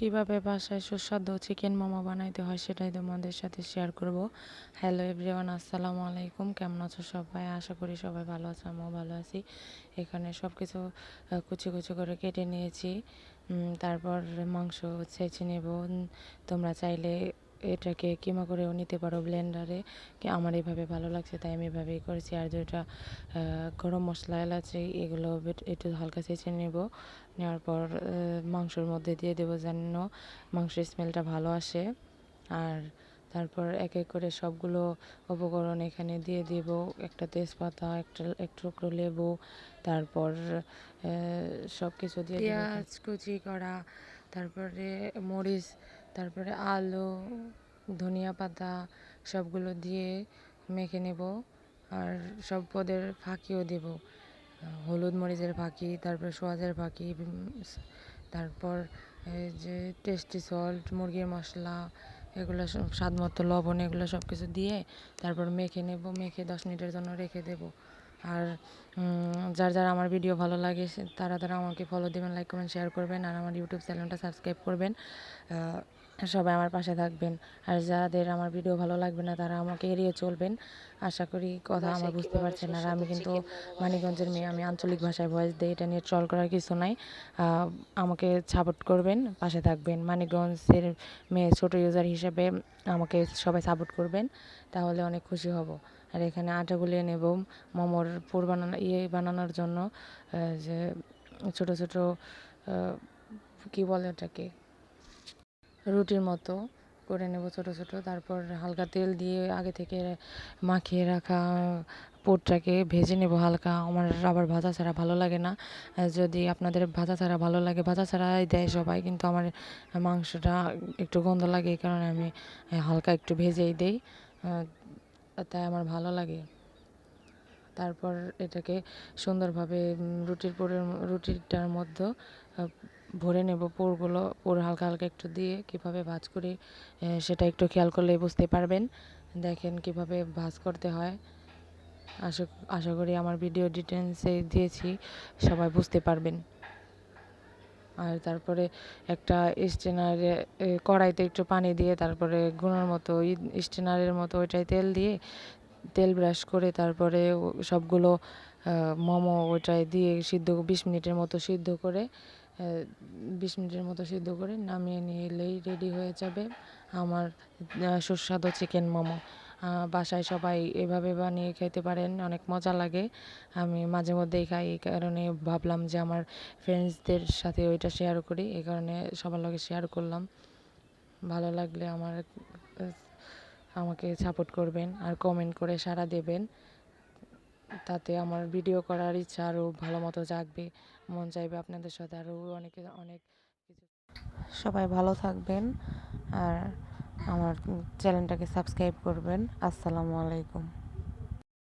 কীভাবে বাসায় সুস্বাদু চিকেন মোমো বানাইতে হয় সেটাই তোমাদের সাথে শেয়ার করব। হ্যালো এভরিওয়ান আসসালামু আলাইকুম। কেমন আছো সবাই? আশা করি সবাই ভালো আছো, আমিও ভালো আছি। এখানে সব কিছু কুচি কুচি করে কেটে নিয়েছি। তারপর মাংস ছেঁচে নেব তোমরা চাইলে এটাকে কিমা করেও নিতে পারো ব্লেন্ডারে কি আমার এইভাবে ভালো লাগছে, তাই আমি এভাবেই করেছি। আর যেটা গরম মশলা, এলাচি, এগুলো একটু হালকা ছেঁচে নেব। নেওয়ার পর মাংসর মধ্যে দিয়ে দেবো যেন মাংসের স্মেলটা ভালো আসে। আর তারপর এক এক করে সবগুলো উপকরণ এখানে দিয়ে দেব। একটা তেজপাতা, একটা, এক টুকরো লেবু, তারপর সব কিছু দিয়ে পেঁয়াজ, কুচি করা, তারপরে মরিচ তারপরে আলু, ধনিয়া পাতা সবগুলো দিয়ে মেখে নেব আর সব পদের ফাঁকিও দেব। হলুদ মরিচের ফাঁকি, তারপর সোয়াজের ফাঁকি তারপর এই যে টেস্টি সল্ট, মুরগির মশলা, এগুলো সব স্বাদ মতো লবণ, এগুলো সব কিছু দিয়ে তারপর মেখে নেব, মেখে দশ মিনিটের জন্য রেখে দেব। আর যার যার আমার ভিডিও ভালো লাগে তারা তারা আমাকে ফলো দেবেন লাইক কমেন্ট শেয়ার করবেন আর আমার ইউটিউব চ্যানেলটা সাবস্ক্রাইব করবেন। সবাই আমার পাশে থাকবেন। আর যাদের আমার ভিডিও ভালো লাগবে না, তারা আমাকে এড়িয়ে চলবেন। আশা করি কথা আমার বুঝতে পারছেন। আর আমি কিন্তু মানিকগঞ্জের মেয়ে, আমি আঞ্চলিক ভাষায় ভয়েস দিই, এটা নিয়ে ট্রল করার কিছু নাই। আমাকে সাপোর্ট করবেন, পাশে থাকবেন। মানিকগঞ্জের মেয়ে ছোট ইউজার হিসেবে আমাকে সবাই সাপোর্ট করবেন, তাহলে অনেক খুশি হব। আর এখানে আটা গুলিয়ে নেব, মোমোর পুর বানানো ইয়ে বানানোর জন্য। যে ছোট ছোট কি বলে ওটাকে? রুটির মতো করে নেব ছোট ছোট। তারপর হালকা তেল দিয়ে আগে থেকে মাখিয়ে রাখা পোটটাকে ভেজে নেব হালকা। আমার আবার ভাজা ছাড়া ভালো লাগে না। যদি আপনাদের ভাজা ছাড়া ভালো লাগে, ভাজা ছাড়াই দেয় সবাই, কিন্তু আমার মাংসটা একটু গন্ধ লাগে এই কারণে আমি হালকা একটু ভেজেই দেই। তাই আমার ভালো লাগে। তারপর এটাকে সুন্দরভাবে রুটির পুরের রুটিটার মধ্যে ভরে নেব পুরগুলো, পুর হালকা হালকা একটু দিয়ে কীভাবে ভাজ করি সেটা একটু খেয়াল করলে বুঝতে পারবেন। দেখেন কীভাবে ভাজ করতে হয়। আশা আশা করি আমার ভিডিও ডিটেলসে দিয়েছি, সবাই বুঝতে পারবেন। আর তারপরে একটা স্টেনারে কড়াইতে একটু পানি দিয়ে তারপরে গুঁড়োর মতো স্টেনারের মতো ওইটাই তেল দিয়ে, তেল ব্রাশ করে তারপরে সবগুলো মোমো ওইটায় দিয়ে সিদ্ধ, বিশ মিনিটের মতো সিদ্ধ করে বিশ মিনিটের মতো সিদ্ধ করে নামিয়ে নিয়ে এলেই রেডি হয়ে যাবে আমার সুস্বাদু চিকেন মোমো। বাসায় সবাই এভাবে বানিয়ে খেতে পারেন, অনেক মজা লাগে। আমি মাঝে মধ্যেই খাই, এই কারণে ভাবলাম যে আমার ফ্রেন্ডসদের সাথে ওইটা শেয়ার করি, এই কারণে সবার লগে শেয়ার করলাম। ভালো লাগলে আমার আমাকে সাপোর্ট করবেন আর কমেন্ট করে সাড়া দেবেন। তাতে আমার ভিডিও করার ইচ্ছা আরও ভালো মতো জাগবে, মন চাইবে আপনাদের সাথে আরও অনেক অনেক কিছু। সবাই ভালো থাকবেন আর আমার চ্যানেলটাকে সাবস্ক্রাইব করবেন। আসসালামু আলাইকুম।